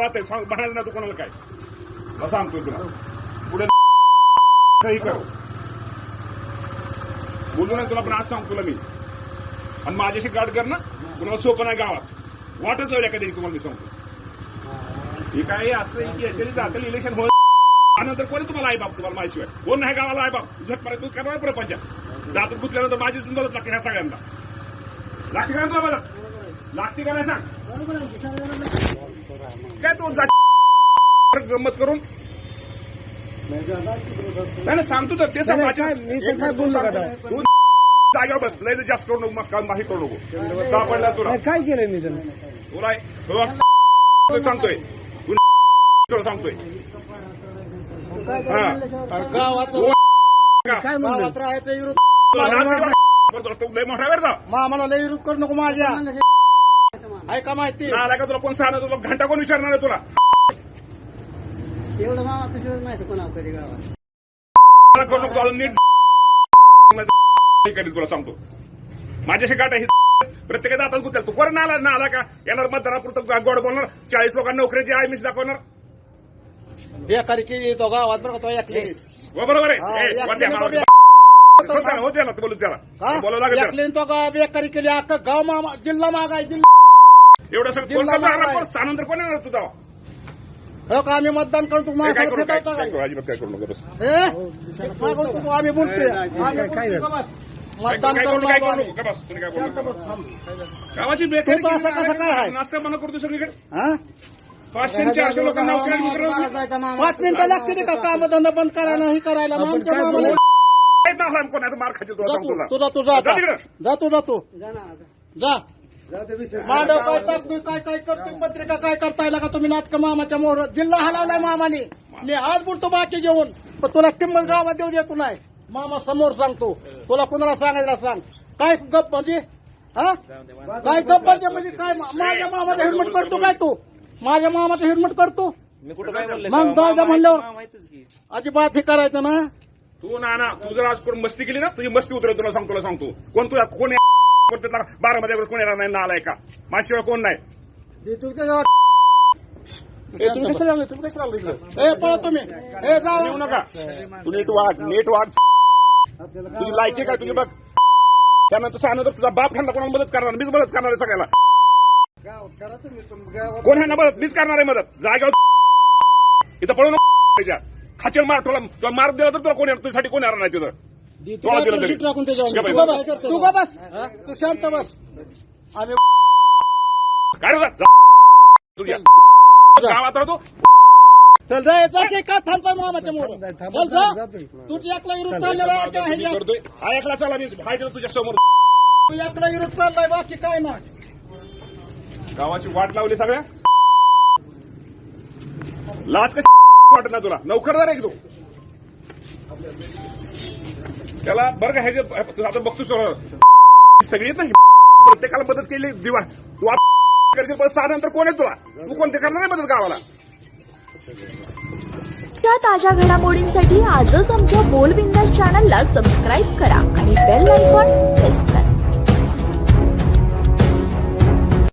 राहते सांग म्हणायचं ना तू कोणाला काय? मग सांगतोय तुला पुढे काही करू. बोलू नाही तुला पण आज सांगतो तुला मी. आणि माझ्याशी गाठ कर ना. कुणाला सोपं नाही गावात. वाटच लावल्या कधी तुम्हाला मी सांगतो. हे काय असतं की याच्याने जातील इलेक्शन होत त्यानंतर कोणी तुम्हाला आई बाप तुम्हाला माहितीशिवाय कोण नाही गावाला आई बाप? झट मारे तू करणार प्रपंच. जातात गुतल्यानंतर माझीच मदत लागते ह्या सगळ्यांना. लागते का तुला मदत? लागते का नाही सांग? काय तू जा गंमत करून? नाही नाही, सांगतो तर ते सांग? तू जागेवर बस लय जास्त करू नको मस्त माही करू नको. का पडला तुला. काय केलंय मी तुला सांगतोय. तू तुला सांगतोय. हा. लय मोठा का? मामाला लय विरोध करू नको माझ्या. ऐका माहिती. ना आला का तुला कोण सांगणार? तुला घंटा कोण विचारणार आहे तुला? एवढं मामा कसं माहिती कोणा कधी गावात? मला करू नको तुला नीट हे करीन तुला सांगतो. माझ्याशी गाठ आहे प्रत्येकाचा आता गुतेल. तू कोण आला ना आला का? येणार मतदारापुरतं गोड बोलणार. चाळीस लोकांना नोकरीची आहे मिस दाखवणार. बेकारी केली तो गावात बरं का तो एकली? हो, बरोबर हा, आहे ए, या वरती केलं मला- बे- होत त्याला, बोलू त्याला बोलावं लागेल तो गाव बेकारी केली. अख्खं गाव मामा जिल्हा मागाय जिल्हा एवढं सगळं कोण करणार? सानंतर कोण येणार? हो का आम्ही मतदान करतो हे काय करू काय करू अजिबात काय करू नका बस हे? आम्ही बोलतोय आम्ही मतदान काय करू काय. नको. बस तुम्ही काय नका. गावाची बेकारी तू तर असं कसं काय आहे? नाश्ता बंद करतो सगळीकडे हा? पाचशे चारशे लोकांना. पाच मिनिटं लागते का काम धंदा बंद करायला हे करायला मग आमच्या मामाला- कोण आहे, मार खातील तुला जा सांगतो तू तुला. तुझा तू जा जा आता. तिकडं. जा तू जा तू जा मांडव काय टाकतोय काय काय करतोय पत्रिका काय करताय का तुम्ही? नाटक मामाच्या मोहर जिल्हा हलवलाय मामाने. मी आज बोलतो बाकी जेवण पण तुला किंमत गावात देऊ देतो नाही. मामा समोर सांगतो. तुला कुणाला सांगायला सांग. काय गप म्हणजे? हा? काय गप म्हणजे? म्हणजे काय माझ्या मामाचा हिरमट करतो काय तू? माझ्या मामाचा हिरमट करतो? मग जाऊ द्या म्हणल्यावर अजिबात हे करायचं ना. तू ना ना तू जर आज कोण मस्ती केली ना तुझी मस्ती उतरेल तुला सांगतो तुला सांगतो. कोण तुला कोण बारा मध्ये कोण येणार नाही नालाय का? माझ्याशिवाय कोण नाही. तुम्ही कशाला आले? तुम्ही कशाला आले? इकडे? ए पळा तुम्ही. ए येऊ जाऊ नका तू नीट वाग नीट वाग तुझी लायकी काय तुझी बघ. त्यानंतर सांगतो तुझा बाप ह्यांना कोणाला मदत करणार? मीच मदत करणार आहे सगळ्याला. गावात करा तुम्ही तुम- गावात कोण ह्यांना मदत? मीच करणार आहे मदत. जागेवर इथं पळू नको. खाचेल मार तुला तुला मार दिला तर तुला कोण येणार? तुझ्यासाठी कोण येणार नाही तिथं? तुला दिलं तरी टाकून त्याच्यावर. तू बस? तू का बस. तू शांत बस. आम्ही काय रे जा. तुझ्या गावात राहतो चल रे जा. की का थांबतोय मामाच्या मोर? थांब, चल जा. तुझी एकला विरोध चाललेला आहे का मी ह्याच्यात? करतोय हा एकला चला मी तुझ्या समोर. तू एकला विरोध चाललाय बाकी काय नाही. गावाची वाट लावली सगळ्या? लाच कशी वाटत ना तुला? नौकरदार आहे की तू त्याला बरं का ह्याचे आता बघतो सगळी येत. प्रत्येकाला मदत केली दिवा. तू आप- करशील पण सहा नंतर कोण आहे तुला तू कोणते करणार नाही मदत गावाला? त्या ताज्या घडामोडींसाठी आजच आमच्या बोलबिंदास चॅनलला सबस्क्राईब करा आणि बेल आयकॉन प्रेस करा.